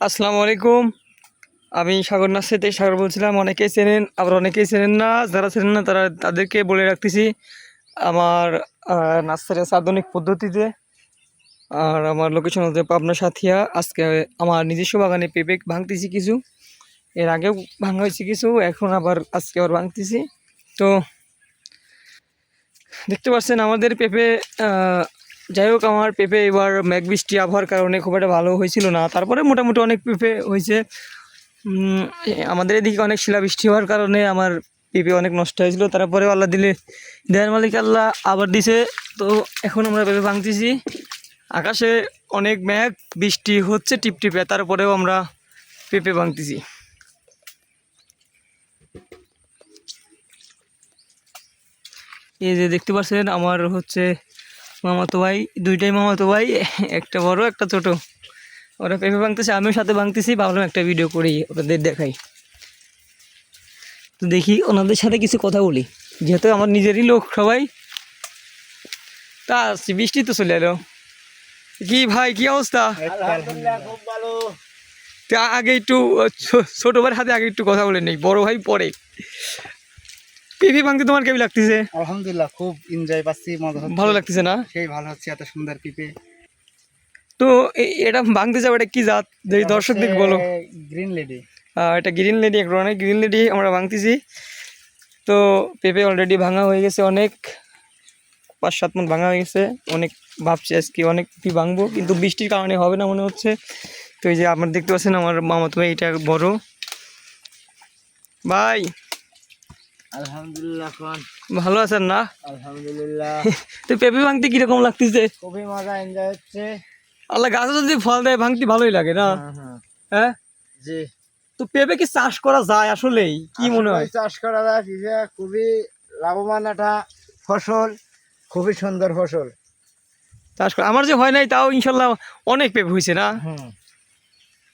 আসসালামু আলাইকুম। আমি সাগর নার্সারিতে সাগর বলছিলাম, অনেকেই চেনেন, আবার অনেকেই চেনেন না, যারা চেনেন না, তারা তাদেরকে বলে রাখতেছি আমার নার্সারি আছে আধুনিক পদ্ধতিতে, আর আমার লোকেশন হচ্ছে পাবনা সাথিয়া। আজকে আমার নিজস্ব বাগানে পেঁপে ভাঙতেছি কিছু, এর আগেও ভাঙা হয়েছে কিছু, এখন আবার আজকে আবার ভাঙতেছি। তো, দেখতে পাচ্ছেন আমাদের পেঁপে যাই হোক, আমার পেঁপে এবার মেঘ বৃষ্টি আবহাওয়ার কারণে খুব একটা ভালো হয়েছিল না। তারপরে মোটামুটি অনেক পেঁপে হয়েছে। আমাদের এদিকে অনেক শিলাবৃষ্টি হওয়ার কারণে আমার পেঁপে অনেক নষ্ট হয়েছিল। তারপরে আল্লাহ দিলে, দেয়ার মালিক আল্লাহ আবার দিছে। তো এখন আমরা পেঁপে ভাঙতেছি। আকাশে অনেক মেঘ বৃষ্টি হচ্ছে, টিপটিপে। তারপরেও আমরা পেঁপে ভাঙতেছি। এই যে দেখতে পাচ্ছেন, আমার হচ্ছে মামাতো ভাই দুইটাই মামাতো ভাই একটা বড় একটা ছোট। ওরা পেঁপে ভাঙতেছে আমিও সাথে ভাঙতেছি ভাবলাম একটা ভিডিও করি ওদের দেখাই। তো দেখি ওনাদের সাথে কিছু কথা বলি। যেহেতু আমার নিজেরই লোক সবাই। তা আসছি বৃষ্টি তো চলে এলো। কি ভাই কি অবস্থা? ভালো। তা আগে একটু ছোট ভাইয়ের হাতে আগে একটু কথা বলে নেই বড় ভাই পরে। পেঁপে ভাঙতে তোমার কেমন লাগতেছে? আলহামদুলিল্লাহ খুব এনজয় পাচ্ছি মজা হচ্ছে। ভালো লাগতেছে না? সেই ভালো হচ্ছে এত সুন্দর পিপে। তো এটা ভাঙতে যাব এটা কি জাত? যে দর্শকদের বলো। গ্রিন লেডি এটা গ্রিন লেডি এক ধরনের গ্রিন লেডি আমরা ভাঙতেছি। তো পেঁপে অলরেডি ভাঙা হয়ে গেছে অনেক। পাঁচ সাত মন ভাঙা হয়ে গেছে। অনেক ভাবছি আজকে অনেক কি ভাঙবো কিন্তু বৃষ্টির কারণে হবে না মনে হচ্ছে। তো এই যে আপনার দেখতে পাচ্ছেন আমার মামা তুমি এটা বড়। ভাই! আলহামদুলিল্লাহ খান ভালো আছেন না? আলহামদুলিল্লাহ। তো পেঁপে ভাঙতে কীরকম লাগতেছে? খুবই মজা এনজয় হচ্ছে। আল্লাহ গাছে যদি ফল দেয় ভাঙতে ভালোই লাগে না? হ্যাঁ হ্যাঁ। জি। তো পেঁপে কি চাষ করা যায় আসলেই? কি মনে হয়? চাষ করা যায় খুবই লাভবান একটা ফসল খুবই সুন্দর ফসল। চাষ করা আমার যে হয় নাই তাও ইনশাল্লাহ অনেক পেঁপে হয়েছে না? হুম।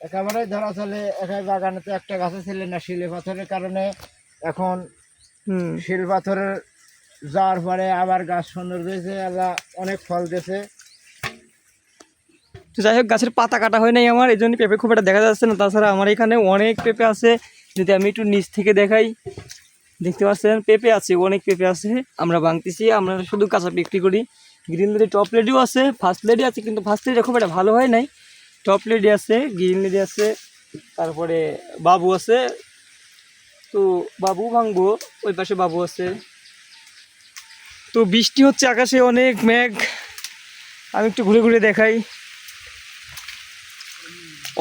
একেবারে ধরা চলে একাই বাগানে তো একটা গাছে ছিল না শিলে পাথরের কারণে এখন শিল পাথরের যাওয়ার পরে আবার গাছ সুন্দর হয়েছে আল্লাহ অনেক ফল দিয়েছে। তো যাই হোক গাছের পাতা কাটা হয় নাই আমার এই জন্য পেঁপে খুব একটা দেখা যাচ্ছে না। তাছাড়া আমার এখানে অনেক পেঁপে আছে যদি আমি একটু নিচ থেকে দেখাই দেখতে পাচ্ছেন পেঁপে আছে অনেক পেঁপে আছে। আমরা ভাঙতেছি আমরা শুধু কাঁচা বিক্রি করি। গ্রিন লেডি টপ লেডিও আছে ফার্স্ট লেডি আছে কিন্তু ফার্স্ট লেডি খুব একটা ভালো হয় নাই। টপ লেডি আছে গ্রিন লেডি আছে তারপরে বাবু আছে তো বাবু ভাঙবো, ওই পাশে বাবু আছে। তো বৃষ্টি হচ্ছে, আকাশে অনেক মেঘ। আমি একটু ঘুরে ঘুরে দেখাই।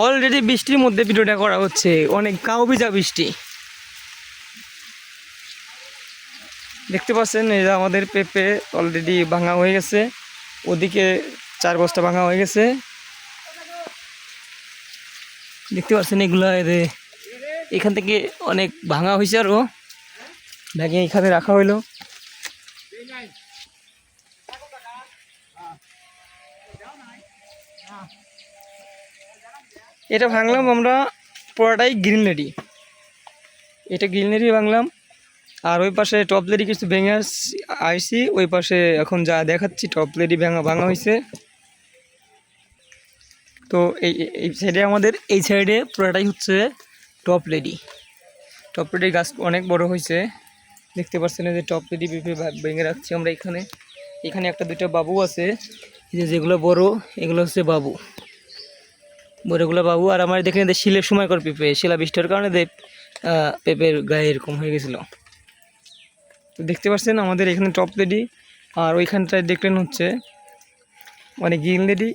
অলরেডি বৃষ্টির মধ্যে ভিডিওটা করা হচ্ছে। অনেক কাউ ভিজা বৃষ্টি। দেখতে পাচ্ছেন, এই যে আমাদের পেঁপে অলরেডি ভাঙা হয়ে গেছে। ওদিকে চার বস্তা ভাঙা হয়ে গেছে। দেখতে পাচ্ছেন এগুলো যে এখান থেকে অনেক ভাঙা হয়েছে আরও ভেঙে এখানে রাখা হইল। এটা ভাঙলাম আমরা পুরোটাই গ্রিন লেডি। এটা গ্রিন লেডি ভাঙলাম। আর ওই পাশে টপ লেডি কিছু ভেঙে আইসি ওই পাশে এখন যা দেখাচ্ছি, টপ লেডি ভাঙা ভাঙা হয়েছে তো এই- এই সাইডে আমাদের এই সাইডে পুরোটাই হচ্ছে টপ লেডি। টপ লেডির গাছ অনেক বড় হয়েছে দেখতে পাচ্ছেন যে টপ লেডি ভেঙে রাখছি আমরা এখানে। এখানে একটা দুইটা বাবু আছে। যে যেগুলো বড় এগুলো হচ্ছে বাবু। বড়গুলো বাবু আর আমার দেখেন যে শিলের সময় কর পেঁপে শিলা বৃষ্টির কারণে দে আহ, পেঁপের গায়ে এরকম হয়ে গেছিল। তো দেখতে পাচ্ছেন আমাদের এখানে টপ লেডি আর ওইখানটায় দেখলেন হচ্ছে মানে গ্রিন লেডি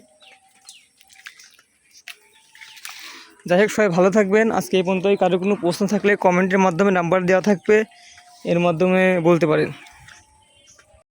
যাই হোক, সবাই ভালো থাকবেন। আজকে এই পর্যন্তই। কারও কোনো প্রশ্ন থাকলে কমেন্টের মাধ্যমে নাম্বার দেওয়া থাকবে। এর মাধ্যমে বলতে পারেন।